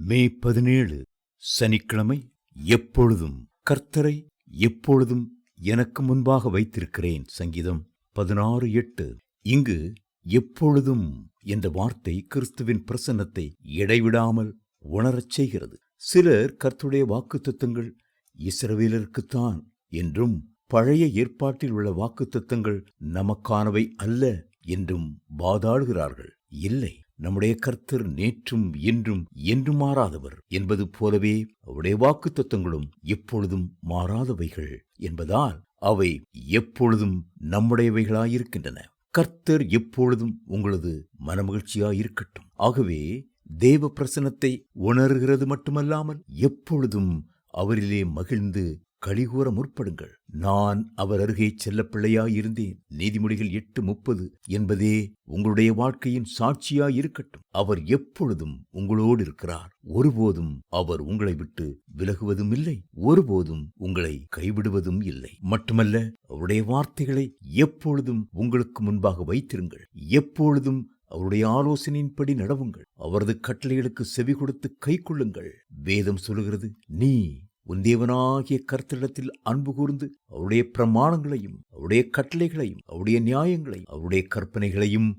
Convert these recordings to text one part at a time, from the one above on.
மே பதினேழு சனிக்கிழமை எப்பொழுதும் கர்த்தரை எப்பொழுதும் எனக்கு முன்பாக வைத்திருக்கிறேன் சங்கீதம் பதினாறு எட்டு. இங்கு எப்பொழுதும் என்ற வார்த்தை கிறிஸ்துவின் பிரசன்னத்தை இடைவிடாமல் உணரச் செய்கிறது. சிலர் கர்த்துடைய வாக்குத்தத்தங்கள் இஸ்ரவேலருக்குத்தான் என்றும் பழைய ஏற்பாட்டில் உள்ள வாக்குத்தத்தங்கள் நமக்கானவை அல்ல என்றும் வாதாடுகிறார்கள். இல்லை. நம்முடைய கர்த்தர் நேற்றும் என்றும் என்றும் மாறாதவர் என்பது போலவே அவருடைய வாக்குத்தத்தங்களும் எப்பொழுதும் மாறாதவைகள் என்பதால் அவை எப்பொழுதும் நம்முடையவைகளாயிருக்கின்றன. கர்த்தர் எப்பொழுதும் உங்களது மனமகிழ்ச்சியாயிருக்கட்டும். ஆகவே தேவ பிரசனத்தை உணர்கிறது மட்டுமல்லாமல் எப்பொழுதும் அவரிலே மகிழ்ந்து கழிகூற முற்படுங்கள். நான் அவர் அருகே செல்லப்பிள்ளையாயிருந்தேன். நீதிமொழிகள் எட்டு முப்பது என்பதே உங்களுடைய வாழ்க்கையின் சாட்சியாய் இருக்கட்டும் அவர் எப்பொழுதும் உங்களோடு இருக்கிறார் ஒருபோதும் அவர் உங்களை விட்டு விலகுவதும் இல்லை ஒருபோதும் உங்களை கைவிடுவதும் இல்லை. மட்டுமல்ல அவருடைய வார்த்தைகளை எப்பொழுதும் உங்களுக்கு முன்பாக வைத்திருங்கள். எப்பொழுதும் அவருடைய ஆலோசனையின்படி நடவுங்கள். அவரது கட்டளைகளுக்கு செவி கொடுத்து கை கொள்ளுங்கள் வேதம் சொல்லுகிறது நீ உன் தேவனாகிய கர்த்தரிடத்தில் அன்பு கூர்ந்து அவருடைய பிரமாணங்களையும் அவருடைய கட்டளைகளையும் அவருடைய நியாயங்களையும் அவருடைய கற்பனைகளையும்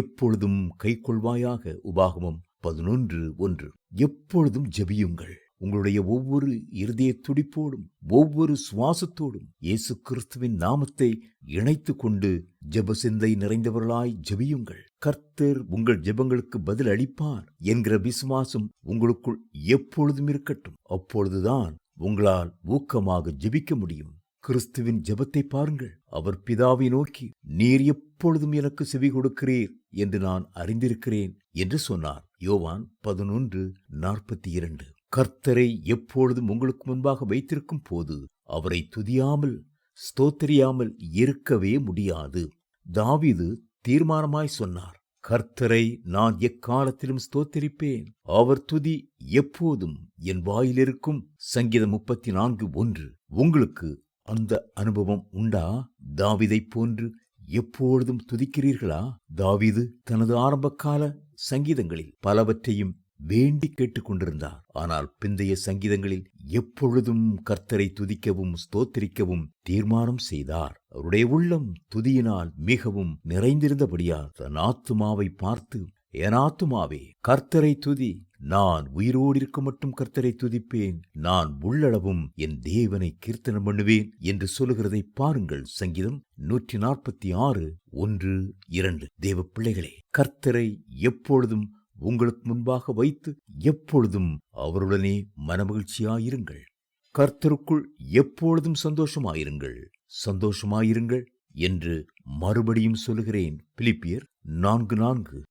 எப்பொழுதும் கைக்கொள்வாயாக. உபாகமம் பதினொன்று ஒன்று. எப்பொழுதும் ஜெபியுங்கள். உங்களுடைய ஒவ்வொரு இருதய துடிப்போடும் ஒவ்வொரு சுவாசத்தோடும் இயேசு கிறிஸ்துவின் நாமத்தை இணைத்து கொண்டு ஜெப சிந்தை நிறைந்தவர்களாய் ஜெபியுங்கள். கர்த்தர் உங்கள் ஜெபங்களுக்கு பதில் அளிப்பார் என்கிற விசுவாசம் உங்களுக்குள் எப்பொழுதும் இருக்கட்டும். அப்பொழுதுதான் உங்களால் ஊக்கமாக ஜெபிக்க முடியும். கிறிஸ்துவின் ஜெபத்தை பாருங்கள். அவர் பிதாவை நோக்கி நீர் எப்பொழுதும் எனக்கு செவி கொடுக்கிறீர் என்று நான் அறிந்திருக்கிறேன் என்று சொன்னார். யோவான் பதினொன்று நாற்பத்தி இரண்டு கர்த்தரை எப்பொழுதும் உங்களுக்கு முன்பாக வைத்திருக்கும் போது அவரை துதியாமல் ஸ்தோத்தரியாமல் இருக்கவே முடியாது. தாவீது தீர்மானமாய் சொன்னார். கர்த்தரை நான் எக்காலத்திலும் ஸ்தோத்தரிப்பேன். அவர் துதி எப்போதும் என் வாயிலிருக்கும். சங்கீதம் முப்பத்தி நான்கு ஒன்று. உங்களுக்கு அந்த அனுபவம் உண்டா? தாவிதைப் போன்று எப்பொழுதும் துதிக்கிறீர்களா? தாவிது தனது ஆரம்பகால சங்கீதங்களில் பலவற்றையும் வேண்டி கேட்டுக்கொண்டிருந்தார் ஆனால் பிந்தைய சங்கீதங்களில் எப்பொழுதும் கர்த்தரை துதிக்கவும் ஸ்தோத்திரிக்கவும் தீர்மானம் செய்தார். அவருடைய உள்ளம் துதியினால் மிகவும் நிறைந்திருந்தபடியால் தன் ஆத்துமாவை பார்த்து என் ஆத்துமாவே கர்த்தரை துதி. நான் உயிரோடு இருக்க மட்டும் கர்த்தரை துதிப்பேன். நான் உள்ளளவும் என் தேவனை கீர்த்தனம் பண்ணுவேன் என்று சொல்லுகிறதை பாருங்கள். சங்கீதம் நூற்றி நாற்பத்தி ஆறு ஒன்று இரண்டு. தேவ பிள்ளைகளே கர்த்தரை எப்பொழுதும் உங்களுக்கு முன்பாக வைத்து எப்பொழுதும் அவருடனே மனமகிழ்ச்சியாயிருங்கள். கர்த்தருக்குள் எப்பொழுதும் சந்தோஷமாயிருங்கள். சந்தோஷமாயிருங்கள் என்று மறுபடியும் சொல்லுகிறேன். பிலிப்பியர் நான்கு நான்கு.